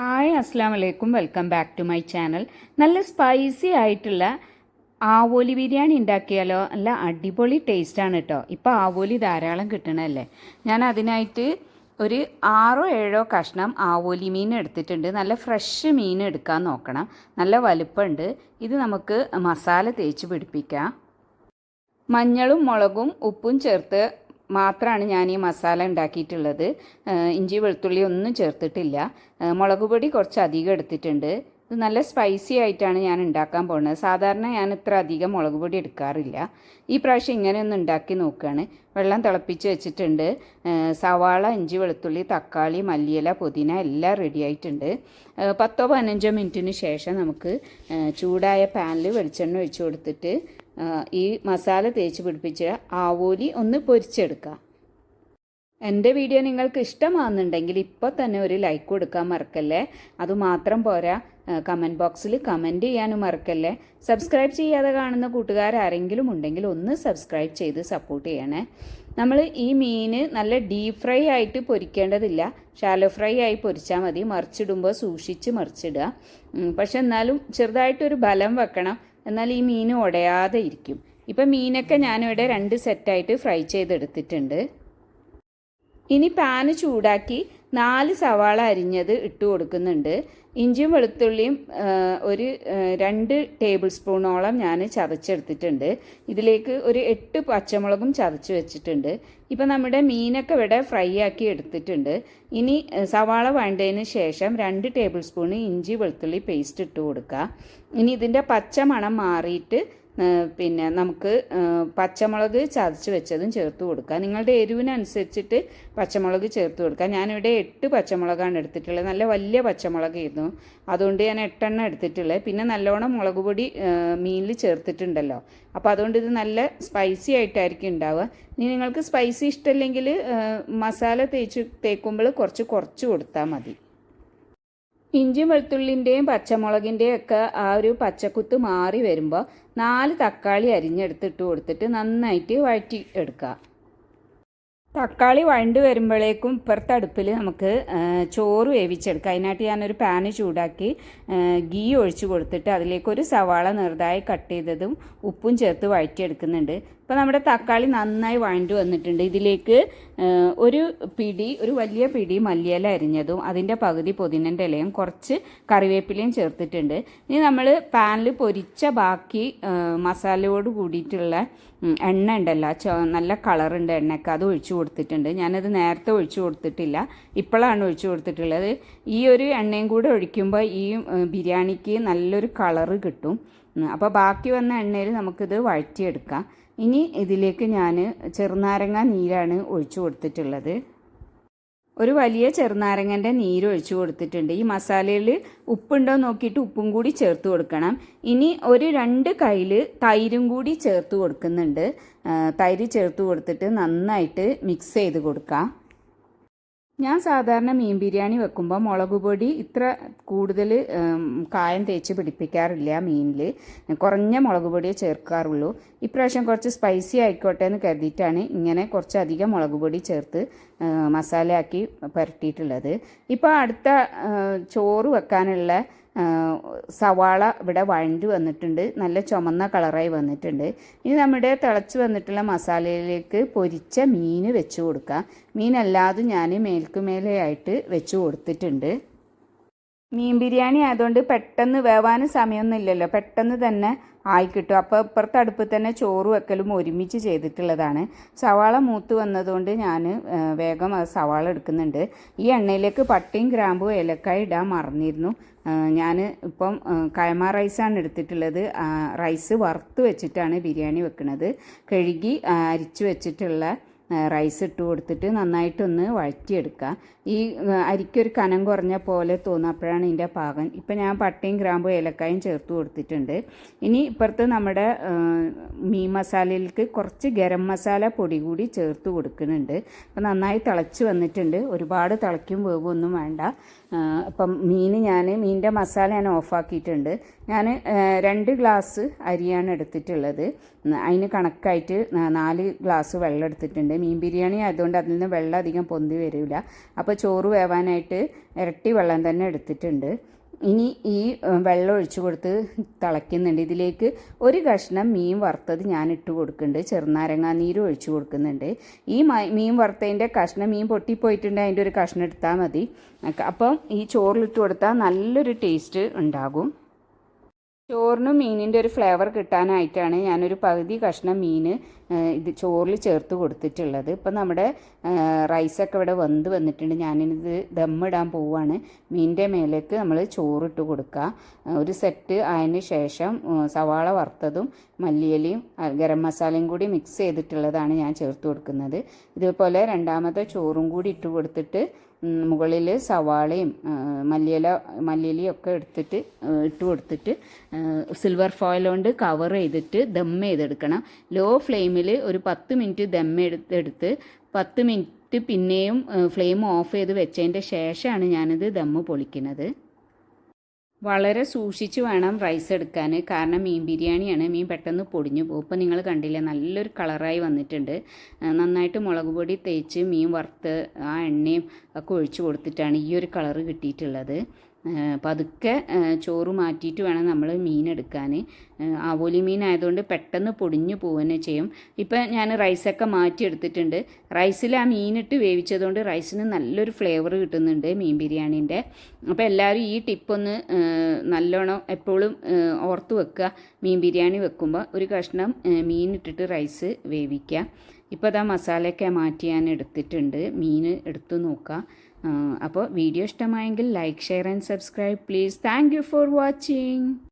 Hi അസ്സാം വലൈക്കും welcome back to my channel നല്ല സ്പൈസി ആയിട്ടുള്ള ആവോലി ബിരിയാണി ഉണ്ടാക്കിയാലോ? നല്ല അടിപൊളി ടേസ്റ്റാണ് കേട്ടോ ഇപ്പോൾ ആവോലി ധാരാളം കിട്ടണല്ലേ? ഞാൻ അതിനായിട്ട് ഒരു ആറോ ഏഴോ കഷ്ണം ആവോലി മീൻ എടുത്തിട്ടുണ്ട്. നല്ല ഫ്രഷ് മീൻ എടുക്കാൻ നോക്കണം. നല്ല വലുപ്പമുണ്ട്. ഇത് നമുക്ക് മസാല തേച്ച് പിടിപ്പിക്കാം. മഞ്ഞളും മുളകും ഉപ്പും ചേർത്ത് മാത്രമാണ് ഞാൻ ഈ മസാല ഉണ്ടാക്കിയിട്ടുള്ളത്. ഇഞ്ചി വെളുത്തുള്ളി ഒന്നും ചേർത്തിട്ടില്ല. മുളക് പൊടി കുറച്ച് അധികം എടുത്തിട്ടുണ്ട്. ഇത് നല്ല സ്പൈസി ആയിട്ടാണ് ഞാൻ ഉണ്ടാക്കാൻ പോകുന്നത്. സാധാരണ ഞാൻ ഇത്ര അധികം മുളക് പൊടി എടുക്കാറില്ല. ഈ പ്രാവശ്യം ഇങ്ങനെ ഉണ്ടാക്കി നോക്കുകയാണ് വെള്ളം തിളപ്പിച്ച് വെച്ചിട്ടുണ്ട്. സവാള ഇഞ്ചി വെളുത്തുള്ളി തക്കാളി മല്ലിയില പുതിന എല്ലാം റെഡി ആയിട്ടുണ്ട്. പത്തോ പതിനഞ്ചോ മിനിറ്റിന് ശേഷം നമുക്ക് ചൂടായ പാനിൽ വെളിച്ചെണ്ണ ഒഴിച്ച് കൊടുത്തിട്ട് ഈ മസാല തേച്ച് പിടിപ്പിച്ച ആവോലി ഒന്ന് പൊരിച്ചെടുക്കാം. എന്റെ വീഡിയോ നിങ്ങൾക്ക് ഇഷ്ടമാകുന്നുണ്ടെങ്കിൽ ഇപ്പോൾ തന്നെ ഒരു ലൈക്ക് കൊടുക്കാൻ മറക്കല്ലേ? അതുമാത്രം പോരാ. കമന്റ് ബോക്സിൽ കമന്റ് ചെയ്യാനും മറക്കല്ലേ? സബ്സ്ക്രൈബ് ചെയ്യാതെ കാണുന്ന കൂട്ടുകാരാരെങ്കിലും ഉണ്ടെങ്കിൽ ഒന്ന് സബ്സ്ക്രൈബ് ചെയ്ത് സപ്പോർട്ട് ചെയ്യണേ. നമ്മൾ ഈ മീൻ നല്ല ഡീപ് ഫ്രൈ ആയിട്ട് പൊരിക്കേണ്ടതില്ല. ഷാലോ ഫ്രൈ ആയി പൊരിച്ചാൽ മതി. മറിച്ചിടുമ്പോൾ സൂക്ഷിച്ച് മറിച്ചിടുക. പക്ഷെ എന്നാലും ചെറുതായിട്ടൊരു ബലം വെക്കണം. എന്നാൽ ഈ മീൻ ഉടയാതെ ഇരിക്കും. ഇപ്പം മീനൊക്കെ ഞാനിവിടെ രണ്ട് സെറ്റായിട്ട് ഫ്രൈ ചെയ്തെടുത്തിട്ടുണ്ട്. ഇനി പാന് ചൂടാക്കി നാല് സവാള അരിഞ്ഞത് ഇട്ട് കൊടുക്കുന്നുണ്ട്. ഇഞ്ചിയും വെളുത്തുള്ളിയും ഒരു രണ്ട് ടേബിൾ സ്പൂണോളം ഞാൻ ചതച്ചെടുത്തിട്ടുണ്ട്. ഇതിലേക്ക് ഒരു എട്ട് പച്ചമുളകും ചതച്ച് വെച്ചിട്ടുണ്ട്. ഇപ്പം നമ്മുടെ മീനൊക്കെ ഇവിടെ ഫ്രൈ ആക്കി എടുത്തിട്ടുണ്ട്. ഇനി സവാള വേണ്ടതിന് ശേഷം രണ്ട് ടേബിൾ സ്പൂൺ ഇഞ്ചി വെളുത്തുള്ളി പേസ്റ്റ് ഇട്ട് കൊടുക്കുക. ഇനി ഇതിന്റെ പച്ച മണം മാറിയിട്ട് പിന്നെ നമുക്ക് പച്ചമുളക് ചതച്ച് വെച്ചതും ചേർത്ത് കൊടുക്കുക. നിങ്ങളുടെ എരിവിനനുസരിച്ചിട്ട് പച്ചമുളക് ചേർത്ത് കൊടുക്കുക. ഞാനിവിടെ എട്ട് പച്ചമുളകാണ് എടുത്തിട്ടുള്ളത്. നല്ല വലിയ പച്ചമുളകായിരുന്നു. അതുകൊണ്ട് ഞാൻ എട്ടെണ്ണം എടുത്തിട്ടുള്ളത്. പിന്നെ നല്ലോണം മുളക് പൊടി മീനിൽ ചേർത്തിട്ടുണ്ടല്ലോ. അപ്പോൾ അതുകൊണ്ട് ഇത് നല്ല സ്പൈസി ആയിട്ടായിരിക്കും ഉണ്ടാവുക. ഇനി നിങ്ങൾക്ക് സ്പൈസി ഇഷ്ടമല്ലെങ്കിൽ മസാല തേച്ച് തേക്കുമ്പോൾ കുറച്ച് കുറച്ച് കൊടുത്താൽ മതി. ഇഞ്ചി വെളുത്തുള്ളിന്റെയും പച്ചമുളകിന്റെയും ഒക്കെ ആ ഒരു പച്ചക്കുത്ത് മാറി വരുമ്പോൾ നാല് തക്കാളി അരിഞ്ഞെടുത്തിട്ട് കൊടുത്തിട്ട് നന്നായിട്ട് വഴറ്റി എടുക്കുക തക്കാളി വഴണ്ട് വരുമ്പോഴേക്കും ഇപ്പുറത്തെ അടുപ്പിൽ നമുക്ക് ചോറ് വേവിച്ചെടുക്കാം. അതിനായിട്ട് ഞാനൊരു പാന് ചൂടാക്കി ഗീ ഒഴിച്ചു കൊടുത്തിട്ട് അതിലേക്ക് ഒരു സവാള ചെറുതായി കട്ട് ചെയ്തതും ഉപ്പും ചേർത്ത് വഴറ്റിയെടുക്കുന്നുണ്ട്. ഇപ്പോൾ നമ്മുടെ തക്കാളി നന്നായി വഴണ്ടു വന്നിട്ടുണ്ട്. ഇതിലേക്ക് ഒരു പിടി ഒരു വലിയ പിടി മല്ലിയില അരിഞ്ഞതും അതിന്റെ പകുതി പൊതിനന്റെ ഇലയും കുറച്ച് കറിവേപ്പിലയും ചേർത്തിട്ടുണ്ട്. ഇനി നമ്മൾ പാനിൽ പൊരിച്ച ബാക്കി മസാലയോട് കൂടിയിട്ടുള്ള എണ്ണ ഉണ്ടല്ലോ നല്ല കളറുണ്ട് എണ്ണയ്ക്ക് അത് ഒഴിച്ചു കൊടുത്തിട്ടുണ്ട്. ഞാനത് നേരത്തെ ഒഴിച്ചു കൊടുത്തിട്ടില്ല. ഇപ്പോഴാണ് ഒഴിച്ചു കൊടുത്തിട്ടുള്ളത്. ഈ ഒരു എണ്ണയും കൂടെ ഒഴിക്കുമ്പോൾ ഈ ബിരിയാണിക്ക് നല്ലൊരു കളറ് കിട്ടും. അപ്പോൾ ബാക്കി വന്ന എണ്ണയിൽ നമുക്കിത് വഴറ്റിയെടുക്കാം. ഇനി ഇതിലേക്ക് ഞാൻ ചെറുനാരങ്ങ നീരാണ് ഒഴിച്ചു കൊടുത്തിട്ടുള്ളത്. ഒരു വലിയ ചെറുനാരങ്ങന്റെ നീര് ഒഴിച്ചു കൊടുത്തിട്ടുണ്ട്. ഈ മസാലയിൽ ഉപ്പുണ്ടോ നോക്കിയിട്ട് ഉപ്പും കൂടി ചേർത്ത് കൊടുക്കണം. ഇനി ഒരു രണ്ട് കയ്യിൽ തൈരും കൂടി ചേർത്ത് കൊടുക്കുന്നുണ്ട്. തൈര് ചേർത്ത് കൊടുത്തിട്ട് നന്നായിട്ട് മിക്സ് ചെയ്ത് കൊടുക്കാം. ഞാൻ സാധാരണ മീൻ ബിരിയാണി വെക്കുമ്പോൾ മുളക് പൊടി ഇത്ര കൂടുതൽ കായം തേച്ച് പിടിപ്പിക്കാറില്ല മീനിൽ കുറഞ്ഞ മുളക് പൊടിയെ ചേർക്കാറുള്ളൂ. ഇപ്രാവശ്യം കുറച്ച് സ്പൈസി ആയിക്കോട്ടെ എന്ന് കരുതിയിട്ടാണ് ഇങ്ങനെ കുറച്ചധികം മുളക് പൊടി ചേർത്ത് മസാലയാക്കി പുരട്ടിയിട്ടുള്ളത് ഇപ്പോൾ അടുത്ത ചോറ് വെക്കാനുള്ള സവാള ഇവിടെ വഴണ്ട് വന്നിട്ടുണ്ട്. നല്ല ചുമന്ന കളറായി വന്നിട്ടുണ്ട്. ഇനി നമ്മുടെ തിളച്ച് വന്നിട്ടുള്ള മസാലയിലേക്ക് പൊരിച്ച മീൻ വെച്ച് കൊടുക്കാം. മീനല്ലാതെ ഞാൻ മേൽക്കുമേലെയായിട്ട് വെച്ച് കൊടുത്തിട്ടുണ്ട്. മീൻ ബിരിയാണി ആയതുകൊണ്ട് പെട്ടെന്ന് വേവാനും സമയമൊന്നും ഇല്ലല്ലോ പെട്ടെന്ന് തന്നെ ആയി കിട്ടും അപ്പോൾ ഇപ്പുറത്തെ അടുപ്പിൽ തന്നെ ചോറ് വെക്കലും ഒരുമിച്ച് ചെയ്തിട്ടുള്ളതാണ്. സവാള മൂത്ത് വന്നതുകൊണ്ട് ഞാൻ വേഗം സവാള എടുക്കുന്നുണ്ട്. ഈ എണ്ണയിലേക്ക് പട്ടിയും ഗ്രാമ്പും ഏലക്കായ ഇടാൻ മറന്നിരുന്നു. ഞാൻ ഇപ്പം കൈമ റൈസാണ് എടുത്തിട്ടുള്ളത്. റൈസ് വറുത്ത് വെച്ചിട്ടാണ് ബിരിയാണി വെക്കുന്നത് കഴുകി അരിച്ചു വെച്ചിട്ടുള്ള റൈസ് ഇട്ട് കൊടുത്തിട്ട് നന്നായിട്ടൊന്ന് വഴറ്റിയെടുക്കുക ഈ അരിക്കൊരു കനം കുറഞ്ഞ പോലെ തോന്നും അപ്പോഴാണ് ഇതിന്റെ പാകം. ഇപ്പം ഞാൻ പട്ടയും ഗ്രാമ്പും ഏലക്കായും ചേർത്ത് കൊടുത്തിട്ടുണ്ട്. ഇനി ഇപ്പുറത്ത് നമ്മുടെ മീൻ മസാലയിലേക്ക് കുറച്ച് ഗരം മസാല പൊടി കൂടി ചേർത്ത് കൊടുക്കുന്നുണ്ട്. അപ്പം നന്നായി തിളച്ച് വന്നിട്ടുണ്ട്. ഒരുപാട് തിളയ്ക്കും വേവൊന്നും വേണ്ട. അപ്പം മീൻ ഞാൻ മീനിന്റെ മസാല ഞാൻ ഓഫാക്കിയിട്ടുണ്ട് ഞാൻ രണ്ട് ഗ്ലാസ് അരിയാണ് എടുത്തിട്ടുള്ളത്. അതിന് കണക്കായിട്ട് നാല് ഗ്ലാസ് വെള്ളം എടുത്തിട്ടുണ്ട്. മീൻ ബിരിയാണി ആയതുകൊണ്ട് അതിൽ നിന്ന് വെള്ളം അധികം പൊന്തി വരില്ല. അപ്പോൾ ചോറ് വേവാനായിട്ട് ഇരട്ടി വെള്ളം തന്നെ എടുത്തിട്ടുണ്ട്. ഇനി ഈ വെള്ളം ഒഴിച്ചു കൊടുത്ത് തിളയ്ക്കുന്നുണ്ട്. ഇതിലേക്ക് ഒരു കഷ്ണം മീൻ വറുത്തത് ഞാൻ ഇട്ട് കൊടുക്കുന്നുണ്ട്. ചെറുനാരങ്ങാ നീര് ഒഴിച്ചു കൊടുക്കുന്നുണ്ട്. ഈ മീൻ വറുത്തതിന്റെ കഷ്ണം മീൻ പൊട്ടിപ്പോയിട്ടുണ്ട്. അതിന്റെ ഒരു കഷ്ണം എടുത്താൽ മതി. അപ്പം ഈ ചോറിലിട്ട് കൊടുത്താൽ നല്ലൊരു ടേസ്റ്റ് ഉണ്ടാകും. ചോറിനും മീനിന്റെ ഒരു ഫ്ലേവർ കിട്ടാനായിട്ടാണ് ഞാനൊരു പകുതി കഷ്ണം മീൻ ഇത് ചോറിൽ ചേർത്ത് കൊടുത്തിട്ടുള്ളത്. ഇപ്പം നമ്മുടെ റൈസൊക്കെ ഇവിടെ വെന്ത് വന്നിട്ടുണ്ട്. ഞാനിത് ദമ്മിടാൻ പോവുകയാണ് മീനിന്റെ മേലേക്ക് നമ്മൾ ചോറിട്ട് കൊടുക്കുക. ഒരു സെറ്റ് അതിന് ശേഷം സവാള വറുത്തതും മല്ലിയലിയും ഗരം മസാലയും കൂടി മിക്സ് ചെയ്തിട്ടുള്ളതാണ് ഞാൻ ചേർത്ത് കൊടുക്കുന്നത്. ഇതുപോലെ രണ്ടാമത്തെ ചോറും കൂടി ഇട്ട് കൊടുത്തിട്ട് മുകളിൽ സവാളയും മല്ലിയില ഒക്കെ എടുത്തിട്ട് ഇട്ട് കൊടുത്തിട്ട് സിൽവർ ഫോയിൽ കൊണ്ട് കവർ ചെയ്തിട്ട് ദം ചെയ്തെടുക്കണം. ലോ ഫ്ലെയിമിൽ ഒരു പത്ത് മിനിറ്റ് ദം എടുത്തെടുത്ത് പത്ത് മിനിറ്റ് പിന്നെയും ഫ്ലെയിം ഓഫ് ചെയ്ത് വെച്ചതിന്റെ ശേഷമാണ് ഞാനിത് ദമ്മ് പൊളിക്കുന്നത്. വളരെ സൂക്ഷിച്ച് വേണം റൈസ് എടുക്കാൻ. കാരണം മീൻ ബിരിയാണിയാണ്. മീൻ പെട്ടെന്ന് പൊടിഞ്ഞു പോകും. ഇപ്പോൾ നിങ്ങൾ കണ്ടില്ലേ നല്ലൊരു കളറായി വന്നിട്ടുണ്ട്. നന്നായിട്ട് മുളക് പൊടി തേച്ച് മീൻ വറുത്ത് ആ എണ്ണയും ഒക്കെ ഒഴിച്ച് കൊടുത്തിട്ടാണ് ഈ ഒരു കളറ് കിട്ടിയിട്ടുള്ളത്. പതുക്കെ ചോറ് മാറ്റിയിട്ട് വേണം നമ്മൾ മീൻ എടുക്കാൻ ആവോലി മീൻ ആയതുകൊണ്ട് പെട്ടെന്ന് പൊടിഞ്ഞു പോവുകന്നെ ചെയ്യും. ഇപ്പം ഞാൻ റൈസൊക്കെ മാറ്റി എടുത്തിട്ടുണ്ട് റൈസിൽ ആ മീനിട്ട് വേവിച്ചതുകൊണ്ട് റൈസിന് നല്ലൊരു ഫ്ലേവർ കിട്ടുന്നുണ്ട് മീൻ ബിരിയാണീന്റെ. അപ്പോൾ എല്ലാവരും ഈ ടിപ്പൊന്ന് നല്ലോണം എപ്പോഴും ഓർത്ത് വെക്കുക. മീൻ ബിരിയാണി വെക്കുമ്പോൾ ഒരു കഷ്ണം മീൻ ഇട്ടിട്ട് റൈസ് വേവിക്കുക. ഇപ്പോൾ അതാ മസാലയൊക്കെ മാറ്റി ഞാൻ എടുത്തിട്ടുണ്ട്. മീൻ എടുത്തു നോക്കാം. അപ്പോൾ വീഡിയോ ഇഷ്ടമായെങ്കിൽ like share and subscribe please thank for watching